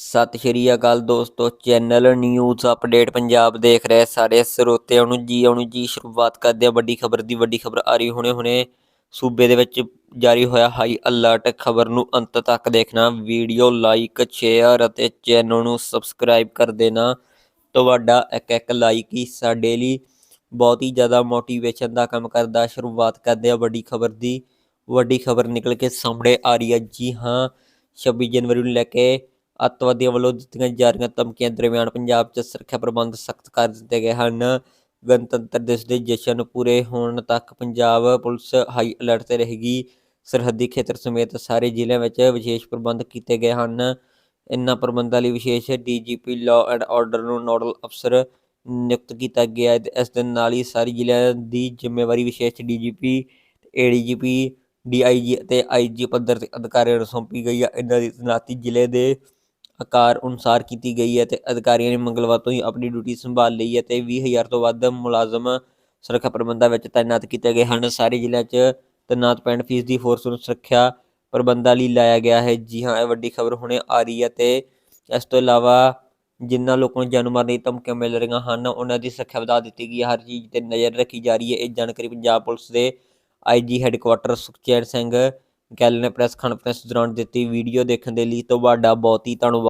ਸਤਿ ਸ਼੍ਰੀ ਅਕਾਲ ਦੋਸਤੋ, channel news update Punjab ਦੇਖ ਰਹੇ ਸਾਰੇ ਸਰੋਤਿਆਂ ਨੂੰ ਜੀ ਆਉਣ ਜੀ, ਸ਼ੁਰੂਆਤ ਕਰਦੇ ਹਾਂ ਵੱਡੀ ਖਬਰ ਦੀ, ਵੱਡੀ ਖਬਰ ਆ ਰਹੀ ਹੁਣੇ ਹੁਣੇ ਸੂਬੇ ਦੇ ਵਿੱਚ ਜਾਰੀ ਹੋਇਆ ਹਾਈ ਅਲਰਟ ਖਬਰ ਨੂੰ ਅੰਤ ਤੱਕ ਦੇਖਣਾ, ਵੀਡੀਓ ਲਾਈਕ ਸ਼ੇਅਰ ਅਤੇ ਚੈਨਲ ਨੂੰ ਸਬਸਕ੍ਰਾਈਬ ਕਰ ਦੇਣਾ। ਤੁਹਾਡਾ ਇੱਕ ਇੱਕ ਲਾਈਕ ਹੀ ਸਾਡੇ ਲਈ ਬਹੁਤ ਹੀ ਜ਼ਿਆਦਾ ਮੋਟੀਵੇਸ਼ਨ ਦਾ ਕੰਮ ਕਰਦਾ। ਸ਼ੁਰੂਆਤ ਕਰਦੇ ਹਾਂ ਵੱਡੀ ਖਬਰ ਦੀ, ਵੱਡੀ ਖਬਰ ਨਿਕਲ ਕੇ ਸਾਹਮਣੇ ਆ ਰਹੀ ਹੈ। ਜੀ ਹਾਂ 26 ਜਨਵਰੀ ਨੂੰ ਲੈ ਕੇ ਅੱਤਵਾਦੀਆਂ ਵੱਲੋਂ ਦਿੱਤੀਆਂ ਜਾ ਰਹੀਆਂ ਧਮਕੀਆਂ ਦਰਮਿਆਨ ਪੰਜਾਬ 'ਚ ਸੁਰੱਖਿਆ ਪ੍ਰਬੰਧ ਸਖਤ ਕਰ ਦਿੱਤੇ ਗਏ ਹਨ। ਗਣਤੰਤਰ ਦਿਵਸ ਦੇ ਜਸ਼ਨ ਪੂਰੇ ਹੋਣ ਤੱਕ ਪੰਜਾਬ ਪੁਲਿਸ ਹਾਈ ਅਲਰਟ ਤੇ ਰਹੇਗੀ। ਸਰਹੱਦੀ ਖੇਤਰ ਸਮੇਤ ਸਾਰੇ ਜ਼ਿਲ੍ਹਿਆਂ ਵਿੱਚ ਵਿਸ਼ੇਸ਼ ਪ੍ਰਬੰਧ ਕੀਤੇ ਗਏ ਹਨ। ਇਨ੍ਹਾਂ ਪ੍ਰਬੰਧਾਂ ਲਈ ਵਿਸ਼ੇਸ਼ ਡੀਜੀਪੀ ਲਾਅ ਐਂਡ ਆਰਡਰ ਨੂੰ ਨੋਡਲ ਅਫਸਰ ਨਿਯੁਕਤ ਕੀਤਾ ਗਿਆ ਹੈ। ਇਸ ਦੇ ਨਾਲ ਹੀ ਸਾਰੇ ਜ਼ਿਲ੍ਹਿਆਂ ਦੀ ਜ਼ਿੰਮੇਵਾਰੀ ਵਿਸ਼ੇਸ਼ ਡੀਜੀਪੀ, ਏਡੀਜੀਪੀ, ਡੀਆਈਜੀ ਅਤੇ ਆਈਜੀ ਪੱਧਰ ਤੇ ਅਧਿਕਾਰੀਆਂ ਨੂੰ ਸੌਂਪੀ ਗਈ ਹੈ। ਇਹਨਾਂ ਦੀ ਤੈਨਾਤੀ ਜ਼ਿਲ੍ਹੇ ਦੇ ਆਕਾਰ ਅਨੁਸਾਰ ਕੀਤੀ ਗਈ ਹੈ ਤੇ ਅਧਿਕਾਰੀਆਂ ਨੇ ਮੰਗਲਵਾਰ ਤੋਂ ਹੀ ਆਪਣੀ ਡਿਊਟੀ ਸੰਭਾਲ ਲਈ ਹੈ ਤੇ 20000 ਤੋਂ ਵੱਧ ਮੁਲਾਜ਼ਮ ਸੁਰੱਖਿਆ ਪ੍ਰਬੰਧਾਂ ਵਿੱਚ ਤਾਇਨਾਤ ਕੀਤੇ ਗਏ ਹਨ। ਸਾਰੇ ਜ਼ਿਲ੍ਹਿਆਂ 'ਚ ਤੈਨਾਤ 65 ਫੀਸਦੀ ਦੀ ਫੋਰਸ ਨੂੰ ਸੁਰੱਖਿਆ ਪ੍ਰਬੰਧਾਂ ਲਈ ਲਾਇਆ ਗਿਆ ਹੈ। ਜੀ ਹਾਂ, ਇਹ ਵੱਡੀ ਖਬਰ ਹੁਣੇ ਆ ਰਹੀ ਹੈ ਤੇ ਇਸ ਤੋਂ ਇਲਾਵਾ ਜਿਨ੍ਹਾਂ ਲੋਕਾਂ ਨੂੰ ਜਾਨੋਂ ਮਾਰਨ ਦੀ ਧਮਕੀਆਂ ਮਿਲ ਰਹੀਆਂ ਹਨ, ਉਹਨਾਂ ਦੀ ਸੁਰੱਖਿਆ ਵਧਾ ਦਿੱਤੀ ਗਈ ਹੈ। ਹਰ ਚੀਜ਼ ਤੇ ਨਜ਼ਰ ਰੱਖੀ ਜਾ ਰਹੀ ਹੈ। ਇਹ ਜਾਣਕਾਰੀ ਪੰਜਾਬ ਪੁਲਿਸ ਦੇ ਆਈਜੀ ਹੈੱਡਕੁਆਟਰ ਸੁਖਚੈਨ ਸਿੰਘ ਗੱਲ ਨੇ ਪ੍ਰੈਸ ਕਾਨਫਰੰਸ ਦੌਰਾਨ ਦਿੱਤੀ। ਵੀਡੀਓ ਦੇਖਣ ਦੇ ਲਈ ਤੁਹਾਡਾ ਬਹੁਤ ਹੀ ਧੰਨਵਾਦ।